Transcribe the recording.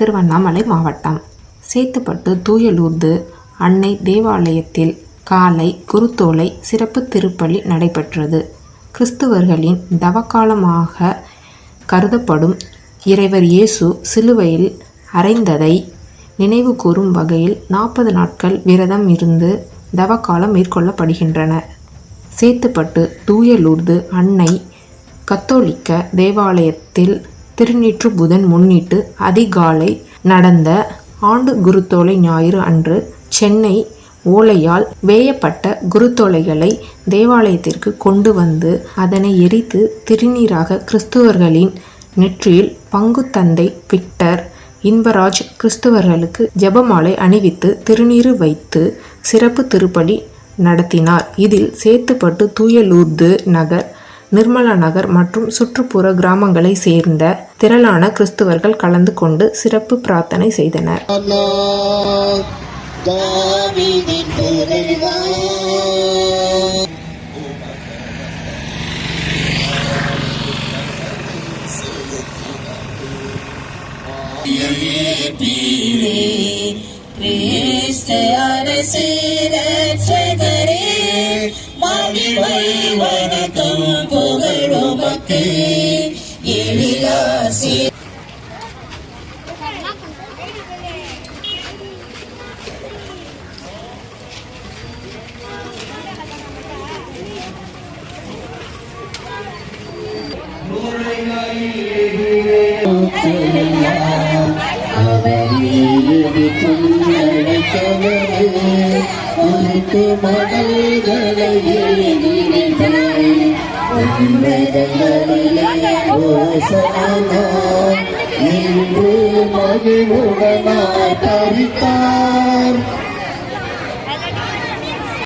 திருவண்ணாமலை மாவட்டம். சேத்துப்பட்டு தூயலூர்து அன்னை தேவாலயத்தில் காலை குருத்தோலை சிறப்பு திருப்பலி நடைபெற்றது. கிறிஸ்துவர்களின் தவக்காலமாக கருதப்படும் இறைவர் இயேசு சிலுவையில் அறைந்ததை நினைவு கூறும் வகையில் நாற்பது நாட்கள் விரதம் இருந்து தவக்காலம் மேற்கொள்ளப்படுகின்றன. சேத்துப்பட்டு தூயலூர்து அன்னை கத்தோலிக்க தேவாலயத்தில் திருநீற்று புதன் முன்னிட்டு அதிகாலை நடந்த ஆண்டு குருத்தோலை ஞாயிறு அன்று சென்னை ஓலையால் வேயப்பட்ட குருத்தோலைகளை தேவாலயத்திற்கு கொண்டு வந்து அதனை எரித்து திருநீராக கிறிஸ்துவர்களின் நெற்றியில் பங்கு தந்தை விக்டர் இன்பராஜ் கிறிஸ்துவர்களுக்கு ஜெபமாலை அணிவித்து திருநீறு வைத்து சிறப்பு திருப்பலி நடத்தினார். இதில் சேத்துப்பட்டு தூயலூர்து நகர் நிர்மலா நகர் மற்றும் சுற்றுப்புற கிராமங்களை சேர்ந்த திரளான கிறிஸ்துவர்கள் கலந்து கொண்டு சிறப்பு பிரார்த்தனை செய்தனர். அரசே மகிமை வணக்கம் புகழுமக்கு எழிலாசி Thank you. உனக்கு மடல்களை இன்று மகிழ்வுடனாய் பறித்தார்